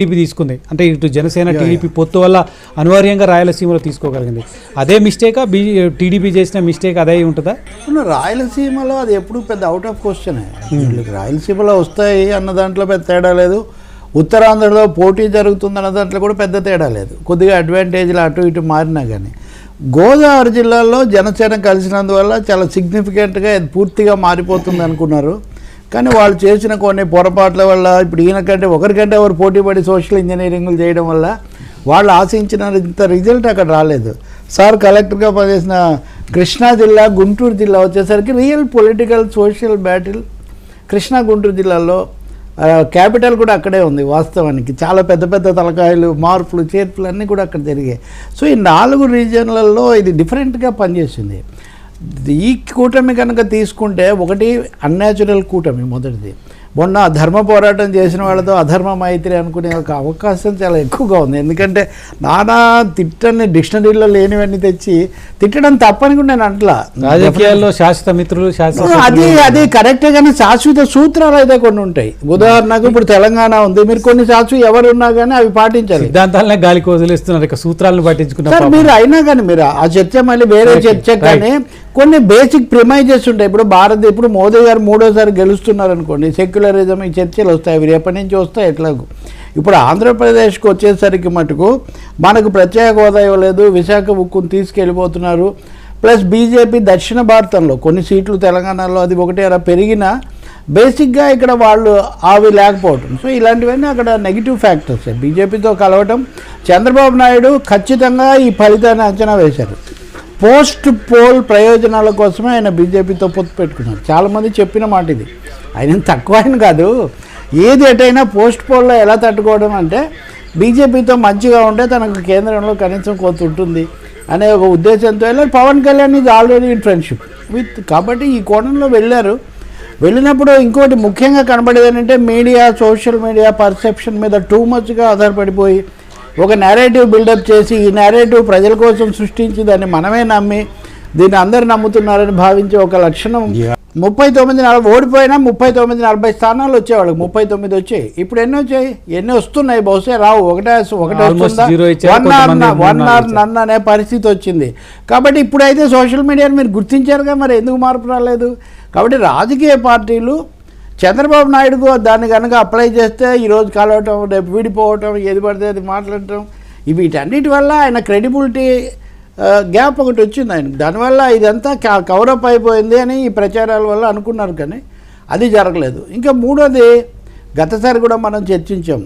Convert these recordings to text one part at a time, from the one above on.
TDP తీసుకుంది. అంటే ఇటు జనసేన టీడీపీ పొత్తు వల్ల అనివార్యంగా రాయలసీమలో తీసుకోగలిగింది. అదే మిస్టేకా బీ టీడీపీ చేసిన మిస్టేక్ అదే ఉంటుందా? రాయలసీమలో అది ఎప్పుడు పెద్ద అవుట్ ఆఫ్ క్వశ్చన్ రాయలసీమలో వస్తాయి అన్న దాంట్లో పెద్ద తేడా లేదు. ఉత్తరాంధ్రలో పోటీ జరుగుతుందన్న దాంట్లో కూడా పెద్ద తేడా లేదు. కొద్దిగా అడ్వాంటేజ్లు అటు ఇటు మారినా కానీ గోదావరి జిల్లాలో జనసేన కలిసినందువల్ల చాలా సిగ్నిఫికెంట్గా ఇది పూర్తిగా మారిపోతుంది అనుకున్నారు. కానీ వాళ్ళు చేసిన కొన్ని పొరపాట్ల వల్ల ఇప్పుడు ఈయనకంటే ఒకరికంటే ఒకరు పోటీపడి సోషల్ ఇంజనీరింగ్లు చేయడం వల్ల వాళ్ళు ఆశించిన ఇంత రిజల్ట్ అక్కడ రాలేదు. సార్ కలెక్టర్గా పనిచేసిన కృష్ణా జిల్లా గుంటూరు జిల్లా వచ్చేసరికి real political social battle Krishna Guntur జిల్లాలో క్యాపిటల్ కూడా అక్కడే ఉంది వాస్తవానికి. చాలా పెద్ద పెద్ద తలకాయలు మార్పులు చేర్పులు అన్నీ కూడా అక్కడ జరిగాయి. సో ఈ నాలుగు రీజన్లలో ఇది డిఫరెంట్గా పనిచేసింది. ఈ కూటమి కనుక తీసుకుంటే ఒకటి అన్యాచురల్ కూటమి మొదటిది. మొన్న ధర్మ పోరాటం చేసిన వాళ్ళతో అధర్మ మైత్రి అనుకునే ఒక అవకాశం చాలా ఎక్కువగా ఉంది. ఎందుకంటే నానా తిట్టని డిక్షనరీలో లేనివన్నీ తెచ్చి తిట్టడం తప్పని కూడా నేను అంటలా. రాజకీయాల్లో శాశ్వత మిత్రులు శాశ్వత అది అది కరెక్టే కానీ శాశ్వత సూత్రాలు అయితే కొన్ని ఉంటాయి. ఉదాహరణకు ఇప్పుడు తెలంగాణ ఉంది. మీరు కొన్ని శాశ్వత ఎవరు ఉన్నా కానీ అవి పాటించాలి. సిద్ధాంతాలనే గాలికి వదిలేస్తున్నారు. ఇక సూత్రాలను పాపం. మీరు అయినా కానీ మీరు ఆ చర్చ మళ్ళీ వేరే చర్చ. కానీ కొన్ని బేసిక్ ప్రిమైజెస్ ఉంటాయి. ఇప్పుడు భారత్ ఇప్పుడు మోదీ గారు మూడోసారి గెలుస్తున్నారు అనుకోండి సెక్యులరిజం ఈ చర్చలు వస్తాయి అవి ఎప్పటి నుంచి వస్తాయి ఎట్లాగూ. ఇప్పుడు ఆంధ్రప్రదేశ్కి వచ్చేసరికి మటుకు మనకు ప్రత్యేక హోదా ఇవ్వలేదు విశాఖ ఉక్కును తీసుకెళ్ళిపోతున్నారు. ప్లస్ బీజేపీ దక్షిణ భారతంలో కొన్ని సీట్లు తెలంగాణలో అది ఒకటి అలా పెరిగినా బేసిక్గా ఇక్కడ వాళ్ళు అవి లేకపోవటం. సో ఇలాంటివన్నీ అక్కడ నెగిటివ్ ఫ్యాక్టర్స్ బీజేపీతో కలవటం. చంద్రబాబు నాయుడు ఖచ్చితంగా ఈ ఫలితాన్ని అంచనా వేశారు. పోస్ట్ పోల్ ప్రయోజనాల కోసమే ఆయన బీజేపీతో పొత్తు పెట్టుకున్నారు. చాలామంది చెప్పిన మాట ఇది. ఆయన తక్కువ ఆయన కాదు. ఏది ఎటైనా పోస్ట్ పోల్లో ఎలా తట్టుకోవడం అంటే బీజేపీతో మంచిగా ఉంటే తనకు కేంద్రంలో కనీసం కొంత ఉంటుంది అనే ఒక ఉద్దేశంతో వెళ్ళారు. పవన్ కళ్యాణ్ ఇది ఆల్రెడీ ఇన్ ఫ్రెండ్షిప్ విత్ కాబట్టి ఈ కోణంలో వెళ్ళారు. వెళ్ళినప్పుడు ఇంకోటి ముఖ్యంగా కనబడేది ఏంటంటే మీడియా సోషల్ మీడియా పర్సెప్షన్ మీద టూ మచ్గా ఆధారపడిపోయి ఒక నేరేటివ్ బిల్డప్ చేసి ఈ నేరేటివ్ ప్రజల కోసం సృష్టించి దాన్ని మనమే నమ్మి దీన్ని అందరు నమ్ముతున్నారని భావించే ఒక లక్షణం. ముప్పై తొమ్మిది నలభై ఓడిపోయినా ముప్పై తొమ్మిది నలభై స్థానాలు వచ్చేవాళ్ళకి ముప్పై తొమ్మిది వచ్చాయి. ఇప్పుడు ఎన్ని వచ్చాయి? ఎన్ని వస్తున్నాయి? బహుశా రావు ఒకటే ఒకటే వన్ ఆర్ వన్ ఆర్ నన్ను అనే పరిస్థితి వచ్చింది. కాబట్టి ఇప్పుడైతే సోషల్ మీడియాని మీరు గుర్తించారుగా మరి? ఎందుకు మార్పు రాలేదు? కాబట్టి రాజకీయ పార్టీలు చంద్రబాబు నాయుడుకు దాన్ని కనుక అప్లై చేస్తే ఈరోజు కలవటం రేపు విడిపోవటం ఏది పడితే అది మాట్లాడటం వీటన్నిటి వల్ల ఆయన క్రెడిబిలిటీ గ్యాప్ ఒకటి వచ్చింది ఆయన. దానివల్ల ఇదంతా కవరప్ అయిపోయింది అని ఈ ప్రచారాల వల్ల అనుకున్నారు కానీ అది జరగలేదు. ఇంకా మూడోది గతసారి కూడా మనం చర్చించాం.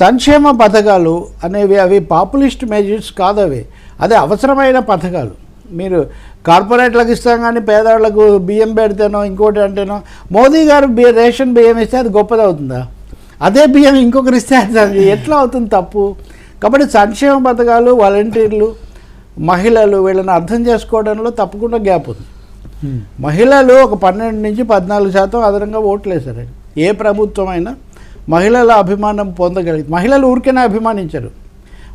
సంక్షేమ పథకాలు అనేవి అవి పాపులిస్ట్ మెజర్స్ కాదు అవి అదే అవసరమైన పథకాలు. మీరు కార్పొరేట్లకు ఇస్తాం కానీ పేదవాళ్ళకు బియ్యం పెడితేనో ఇంకోటి అంటేనో మోదీ గారు బి రేషన్ బియ్యం ఇస్తే అది గొప్పది అవుతుందా అదే బియ్యం ఇంకొకరు ఇస్తే అది ఎట్లా అవుతుంది తప్పు? కాబట్టి సంక్షేమ పథకాలు వాలంటీర్లు మహిళలు వీళ్ళని అర్థం చేసుకోవడంలో తప్పకుండా గ్యాప్ ఉంది. మహిళలు ఒక పన్నెండు నుంచి పద్నాలుగు శాతం అదనంగా ఓట్లు వేశారండి. ఏ ప్రభుత్వం అయినా మహిళల అభిమానం పొందగలిగి మహిళలు ఊరికైనా అభిమానించరు.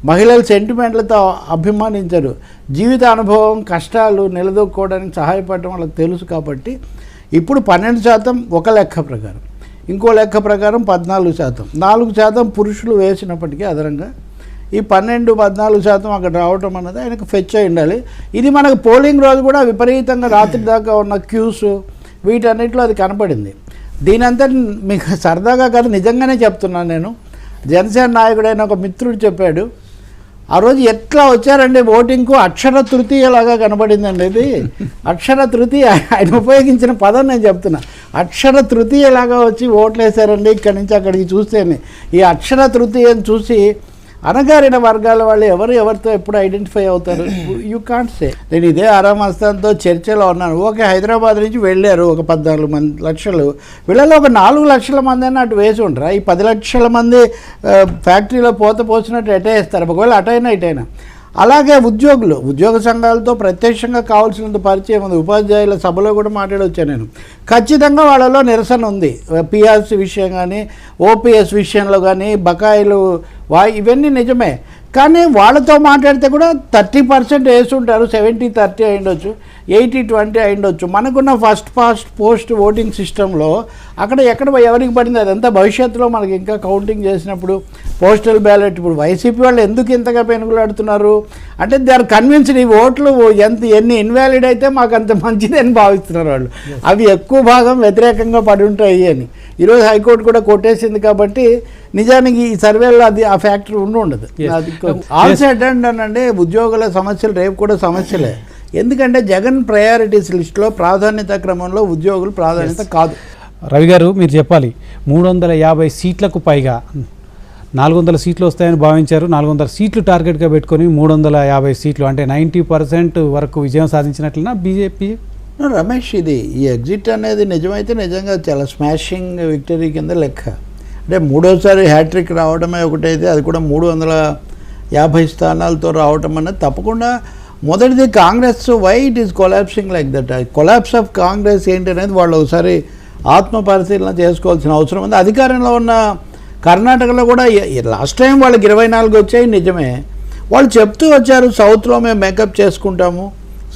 మహిళలు సెంటిమెంట్లతో అభిమానించరు. జీవిత అనుభవం కష్టాలు నిలదొక్కుకోవడానికి సహాయపడటం వాళ్ళకి తెలుసు కాబట్టి ఇప్పుడు పన్నెండు శాతం ఒక లెక్క ప్రకారం. ఇంకో లెక్క ప్రకారం పద్నాలుగు శాతం. నాలుగు శాతం పురుషులు వేసినప్పటికీ అదనంగా ఈ పన్నెండు పద్నాలుగు శాతం అక్కడ రావటం అన్నది ఆయనకు ఫెచ్ అయి ఉండాలి. ఇది మనకు పోలింగ్ రోజు కూడా విపరీతంగా రాత్రి దాకా ఉన్న క్యూస్ వీటన్నిటిలో అది కనపడింది. దీనంతా మీకు సరదాగా కాదు నిజంగానే చెప్తున్నాను నేను. జనసేన నాయకుడైన ఒక మిత్రుడు చెప్పాడు ఆ రోజు ఎట్లా వచ్చారండి ఓటింగ్కు? అక్షర తృతీయలాగా కనబడిందండి ఇది. అక్షర తృతీయ ఆయన ఉపయోగించిన పదం నేను చెప్తున్నా. అక్షర తృతీయలాగా వచ్చి ఓట్లు ఇక్కడి నుంచి అక్కడికి చూస్తేనే ఈ అక్షర తృతీయని చూసి అనగారిన వర్గాల వాళ్ళు ఎవరు ఎవరితో ఎప్పుడు ఐడెంటిఫై అవుతారు? యూ కాంట్ సే నేను ఇదే ఆరామస్థాన్తో చర్చలో ఉన్నాను. ఓకే హైదరాబాద్ నుంచి వెళ్ళారు ఒక పద్నాలుగు మంది లక్షలు. వీళ్ళలో ఒక నాలుగు లక్షల మంది అని అటు వేసి ఉంటారా ఈ పది లక్షల మంది ఫ్యాక్టరీలో పోత పోసినట్టు ఎటే వేస్తారు. ఒకవేళ అటైనా ఇటైనా. అలాగే ఉద్యోగులు ఉద్యోగ సంఘాలతో ప్రత్యక్షంగా కావాల్సినంత పరిచయం ఉంది. ఉపాధ్యాయుల సభలో కూడా మాట్లాడొచ్చాను నేను? ఖచ్చితంగా వాళ్ళలో నిరసన ఉంది. పిఆర్సీ విషయం కానీ ఓపీఎస్ విషయంలో కానీ బకాయిలు వా ఇవన్నీ నిజమే. కానీ వాళ్ళతో మాట్లాడితే కూడా థర్టీ పర్సెంట్ వేసుంటారు. సెవెంటీ థర్టీ అయిండొచ్చు ఎయిటీ ట్వంటీ అయిండొచ్చు మనకున్న ఫస్ట్ ఫాస్ట్ పోస్ట్ ఓటింగ్ సిస్టంలో అక్కడ ఎక్కడ ఎవరికి పడింది? అదంతా భవిష్యత్తులో మనకి ఇంకా కౌంటింగ్ చేసినప్పుడు పోస్టల్ బ్యాలెట్ ఇప్పుడు వైసీపీ వాళ్ళు ఎందుకు ఇంతగా పెనుగులాడుతున్నారు? అంటే దే ఆర్ కన్విన్స్డ్ ఈ ఓట్లు ఎంత ఎన్ని ఇన్వాలిడ్ అయితే మాకు అంత మంచిది అని భావిస్తున్నారు వాళ్ళు. అవి ఎక్కువ భాగం వ్యతిరేకంగా పడి ఉంటాయి అని. ఈరోజు హైకోర్టు కూడా కొట్టేసింది కాబట్టి నిజానికి ఈ సర్వేలో అది ఆ ఫ్యాక్టరీ ఉండి ఉండదు. Yes. అది ఆల్ సెట్ అంటే ఉద్యోగుల సమస్యలు రేపు కూడా సమస్యలే. ఎందుకంటే జగన్ ప్రయారిటీస్ లిస్టులో ప్రాధాన్యత క్రమంలో ఉద్యోగులు ప్రాధాన్యత కాదు. రవి గారు మీరు చెప్పాలి మూడు వందల యాభై సీట్లకు పైగా నాలుగు వందల సీట్లు వస్తాయని భావించారు. నాలుగు వందల సీట్లు టార్గెట్గా పెట్టుకొని మూడు వందల యాభై సీట్లు అంటే నైంటీ పర్సెంట్ వరకు విజయం సాధించినట్లయినా బీజేపీ? రమేష్ ఇది ఈ ఎగ్జిట్ అనేది నిజమైతే నిజంగా చాలా స్మాషింగ్ విక్టరీ కింద లెక్క. అంటే మూడోసారి హ్యాట్రిక్ రావడమే ఒకటైతే అది కూడా మూడు వందల యాభై స్థానాలతో రావటం అనేది తప్పకుండా. మొదటిది Congress why it is collapsing like that collapse of Congress ఏంటి అనేది వాళ్ళు ఒకసారి ఆత్మ పరిశీలన చేసుకోవాల్సిన అవసరం ఉంది. అధికారంలో ఉన్న కర్ణాటకలో కూడా లాస్ట్ టైం వాళ్ళకి ఇరవై నాలుగు వచ్చాయి నిజమే. వాళ్ళు చెప్తూ వచ్చారు సౌత్లో మేము మేకప్ చేసుకుంటాము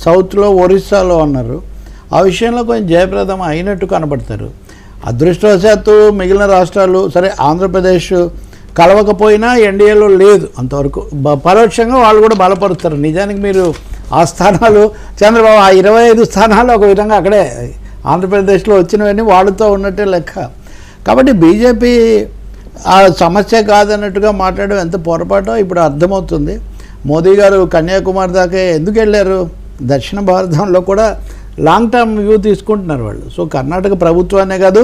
సౌత్లో ఒరిస్సాలో అన్నారు. ఆ విషయంలో కొంచెం జయప్రదం అయినట్టు కనబడతారు అదృష్టవశాత్తు మిగిలిన రాష్ట్రాలు సరే ఆంధ్రప్రదేశ్ కలవకపోయినా ఎన్డీఏలో లేదు అంతవరకు. పరోక్షంగా వాళ్ళు కూడా బలపరుస్తారు. నిజానికి మీరు ఆ స్థానాలు చంద్రబాబు ఆ ఇరవై ఐదు స్థానాలు ఒక విధంగా అక్కడే ఆంధ్రప్రదేశ్లో వచ్చినవన్నీ వాళ్ళతో ఉన్నట్టే లెక్క. కాబట్టి బీజేపీ ఆ సమస్య కాదన్నట్టుగా మాట్లాడడం ఎంత పొరపాటో ఇప్పుడు అర్థమవుతుంది. మోదీ గారు కన్యాకుమారి దాకా ఎందుకు వెళ్ళారు? దక్షిణ భారతంలో కూడా లాంగ్ టర్మ్ వ్యూ తీసుకుంటున్నారు వాళ్ళు. సో కర్ణాటక ప్రభుత్వాన్నే కాదు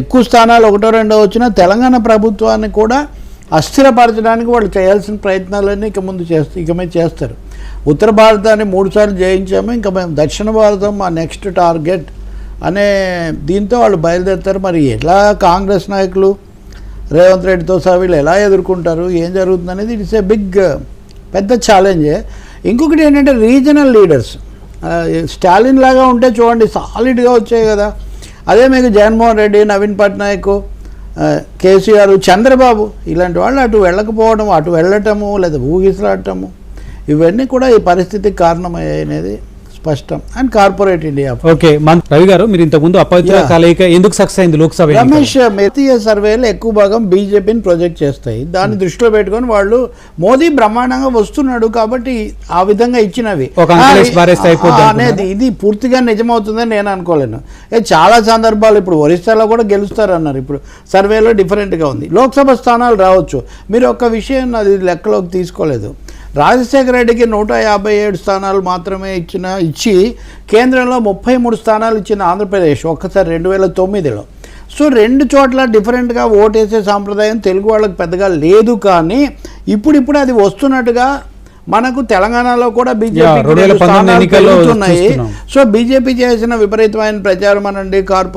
ఎక్కువ స్థానాలు ఒకటో రెండో వచ్చినా తెలంగాణ ప్రభుత్వాన్ని కూడా అస్థిరపరచడానికి వాళ్ళు చేయాల్సిన ప్రయత్నాలన్నీ ఇక ముందు చేస్తారు ఇక మీద చేస్తారు. ఉత్తర భారతాన్ని మూడుసార్లు జయించాము ఇంకా మేము దక్షిణ భారతం మా నెక్స్ట్ టార్గెట్ అనే దీంతో వాళ్ళు బయలుదేరుతారు. మరి ఎలా కాంగ్రెస్ నాయకులు రేవంత్ రెడ్డితో సహా వీళ్ళు ఎలా ఎదుర్కొంటారు? ఏం జరుగుతుంది అనేది ఇట్స్ ఏ బిగ్ పెద్ద ఛాలెంజే ఇంకొకటి ఏంటంటే రీజనల్ లీడర్స్ స్టాలిన్ లాగా ఉంటే చూడండి సాలిడ్గా వచ్చాయి కదా. అదే మీకు జగన్మోహన్ రెడ్డి నవీన్ పట్నాయక్ కేసీఆర్ చంద్రబాబు ఇలాంటి వాళ్ళు అటు వెళ్ళకపోవడం అటు వెళ్ళటము లేదా ఊగిసలాడటము ఇవన్నీ కూడా ఈ పరిస్థితికి కారణమయ్యాయి అనేది స్పష్టం. అండ్ కార్పొరేట్ ఇండియా ఓకే మన రవి గారు మీరు ఇంతకుముందు అపవిత్ర. కలయిక ఎందుకు సక్సెస్ అయింది లోక్సభ? రమేష్ మెతీయ సర్వేలు ఎక్కువ భాగం బీజేపీని ప్రొజెక్ట్ చేస్తాయి. దాన్ని దృష్టిలో పెట్టుకొని వాళ్ళు మోదీ బ్రహ్మాండంగా వస్తున్నాడు కాబట్టి ఆ విధంగా ఇచ్చినవి? అనేది ఇది పూర్తిగా నిజమవుతుందని నేను అనుకోలేను. ఏ చాలా సందర్భాలు ఇప్పుడు ఒరిస్సాలో కూడా గెలుస్తారన్నారు. ఇప్పుడు సర్వేలో డిఫరెంట్గా ఉంది. లోక్సభ స్థానాలు రావచ్చు. మీరు ఒక్క విషయం అది లెక్కలోకి తీసుకోలేదు. రాజశేఖర రెడ్డికి నూట యాభై ఏడు స్థానాలు మాత్రమే ఇచ్చిన ఇచ్చి కేంద్రంలో ముప్పై మూడు స్థానాలు ఇచ్చిన ఆంధ్రప్రదేశ్ ఒక్కసారి రెండు వేల తొమ్మిదిలో సో రెండు చోట్ల డిఫరెంట్గా ఓటేసే సాంప్రదాయం తెలుగు వాళ్ళకి పెద్దగా లేదు కానీ ఇప్పుడిప్పుడు అది వస్తున్నట్టుగా మనకు తెలంగాణలో కూడా బీజేపీ 2019 ఎన్నికల్లో చూస్తున్నాం. సో బీజేపీ చేసిన విపరీతమైన ప్రచారం అనండి కార్పొరేట్